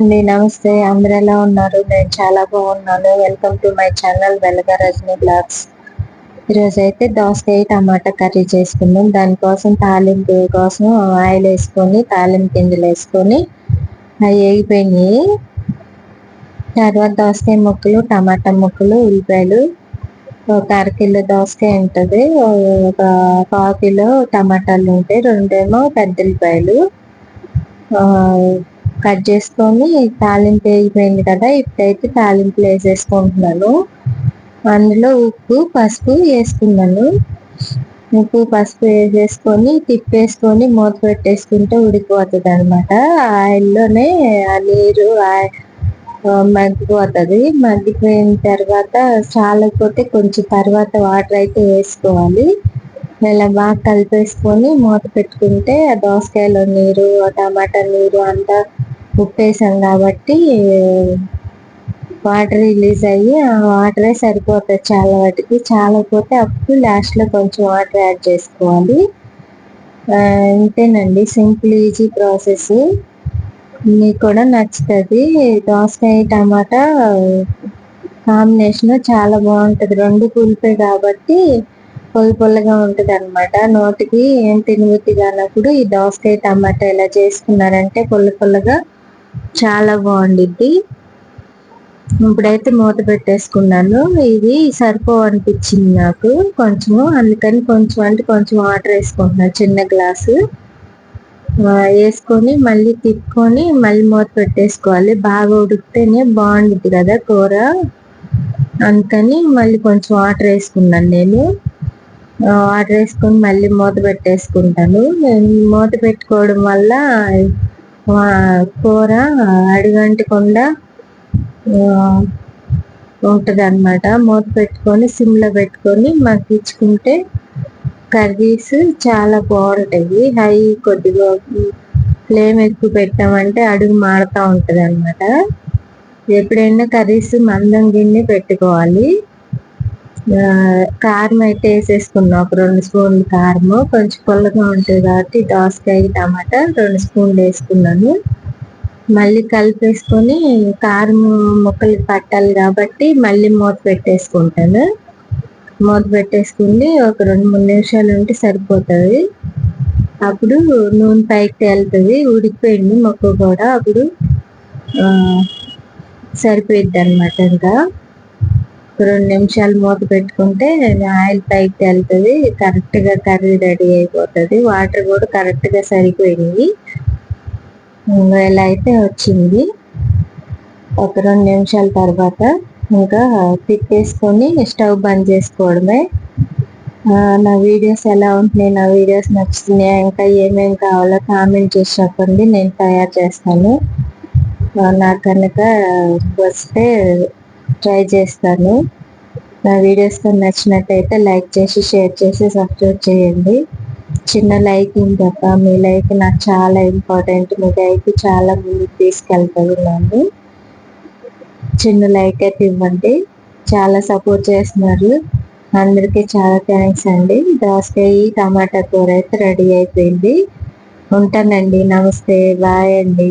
అండి నమస్తే. అందరు ఎలా ఉన్నారు? నేను చాలా బాగున్నాను. Welcome to my channel Velaga Rajani blogs ఈరోజు అయితే దోసకాయ టమాటా కర్రీ చేసుకుందాం. దానికోసం తాలింపు కోసం ఆయిల్ వేసుకొని తాలింపు గింజలు వేసుకొని అవి వేగిపోయినాయి. తర్వాత దోసకాయ ముక్కలు టమాటా ముక్కలు ఉల్లిపాయలు ఒక అరకిలో దోసకాయ ఉంటుంది. ఒక పావు కిలో టమాటాలు ఉంటాయి. రెండేమో పెద్ద ఉల్లిపాయలు. కట్ చేసుకొని తాలింపు వేగిపోయింది కదా ఇప్పుడైతే తాలింపులు వేసేసుకుంటున్నాను. అందులో ఉప్పు పసుపు వేసుకున్నాను. ఉప్పు పసుపు వేసేసుకొని తిప్పేసుకొని మూత పెట్టేసుకుంటే ఉడికిపోతుంది అనమాట ఆయిల్లోనే ఆ నీరు మగ్గిపోతుంది. మగ్గిపోయిన తర్వాత చాలకపోతే కొంచెం తర్వాత వాటర్ అయితే వేసుకోవాలి. ఇలా బాగా కలిపేసుకొని మూత పెట్టుకుంటే ఆ దోసకాయలో నీరు టమాటా నీరు అంతా ఉప్పేసాం కాబట్టి వాటర్ రిలీజ్ అయ్యి ఆ వాటరే సరిపోతుంది చాలా వాటికి. చాలా పోతే అప్పుడు లాస్ట్లో కొంచెం వాటర్ యాడ్ చేసుకోవాలి. ఇంతేనండి. Simple easy process. మీకు కూడా నచ్చుతుంది. దోసకాయ టమాటా కాంబినేషన్ చాలా బాగుంటుంది. రెండు పులిపే కాబట్టి పొల్లు పొల్లగా ఉంటుంది అనమాట నోటికి ఏం తినబుద్ధి కానప్పుడు ఈ దోసకాయ టమాటా ఇలా చేసుకున్నారంటే పొల్ల పొల్లగా చాలా బాగుండిద్ది. ఇప్పుడైతే మూత పెట్టేసుకున్నాను. ఇది సరిపో అనిపించింది నాకు కొంచెము. అందుకని కొంచెం అంటే కొంచెం వాటర్ వేసుకుంటున్నాను చిన్న గ్లాసు. వేసుకొని మళ్ళీ తిప్పుకొని మళ్ళీ మూత పెట్టేసుకోవాలి. బాగా ఉడికితేనే బాగుండిద్ది కదా కూర. అందుకని మళ్ళీ కొంచెం వాటర్ వేసుకున్నాను నేను. వాటర్ వేసుకొని మళ్ళీ మూత పెట్టేసుకుంటాను. మూత పెట్టుకోవడం వల్ల కూర అడిగంటకుండా ఉంటుంది అనమాట మూత పెట్టుకొని సిమ్లో పెట్టుకొని మగ్గించుకుంటే కర్రీస్ చాలా బాగుంటాయి. హై కొద్దిగా ఫ్లేమ్ ఎక్కువ పెట్టామంటే అడుగు మారుతూ ఉంటుంది అనమాట ఎప్పుడైనా కర్రీస్ మందం గిన్నె పెట్టుకోవాలి. కారం అయితే వేసేసుకున్నాం. ఒక రెండు స్పూన్లు కారము. కొంచెం పుల్లగా ఉంటుంది కాబట్టి దోసకాయ టమాటా రెండు స్పూన్లు వేసుకున్నాను. మళ్ళీ కలిపేసుకొని కారం ముక్కలు పట్టాలి కాబట్టి మళ్ళీ మూత పెట్టేసుకుంటాను. మూత పెట్టేసుకుని ఒక రెండు మూడు నిమిషాలు ఉంటే సరిపోతుంది. అప్పుడు నూనె పైకి తేలుతుంది. ఉడికిపోయింది మొక్క కూడా. అప్పుడు సరిపోయిద్ది అనమాట ఇంకా. రెండు నిమిషాలు మూత పెట్టుకుంటే ఆయిల్ పైకి వెళ్తుంది కరెక్ట్గా కర్రీ రెడీ అయిపోతుంది. వాటర్ కూడా కరెక్ట్గా సరిపోయింది ఇలా అయితే వచ్చింది. ఒక రెండు నిమిషాల తర్వాత ఇంకా తిప్పేసుకొని స్టవ్ బంద్ చేసుకోవడమే. నా వీడియోస్ ఎలా ఉంటున్నాయి? నా వీడియోస్ నచ్చుతున్నాయి ఇంకా ఏమేమి కావాలో కామెంట్ చేసి చెప్పండి. నేను తయారు చేస్తాను. నాకు కనుక వస్తే ట్రై చేస్తాను. నా వీడియోస్ నచ్చినట్టయితే లైక్ చేసి షేర్ చేసి సబ్స్క్రైబ్ చేయండి. చిన్న లైక్ తప్ప మీ లైక్ నాకు చాలా ఇంపార్టెంట్ మీ లైక్ చాలా ముందుకు తీసుకెళ్తుంది నన్ను. చిన్న లైక్ అయితే ఇవ్వండి. చాలా సపోర్ట్ చేస్తున్నారు. అందరికీ చాలా థ్యాంక్స్ అండి. దోసకాయ టమాటా కూర అయితే రెడీ అయిపోయింది. ఉంటానండి. నమస్తే. బాయ్ అండి.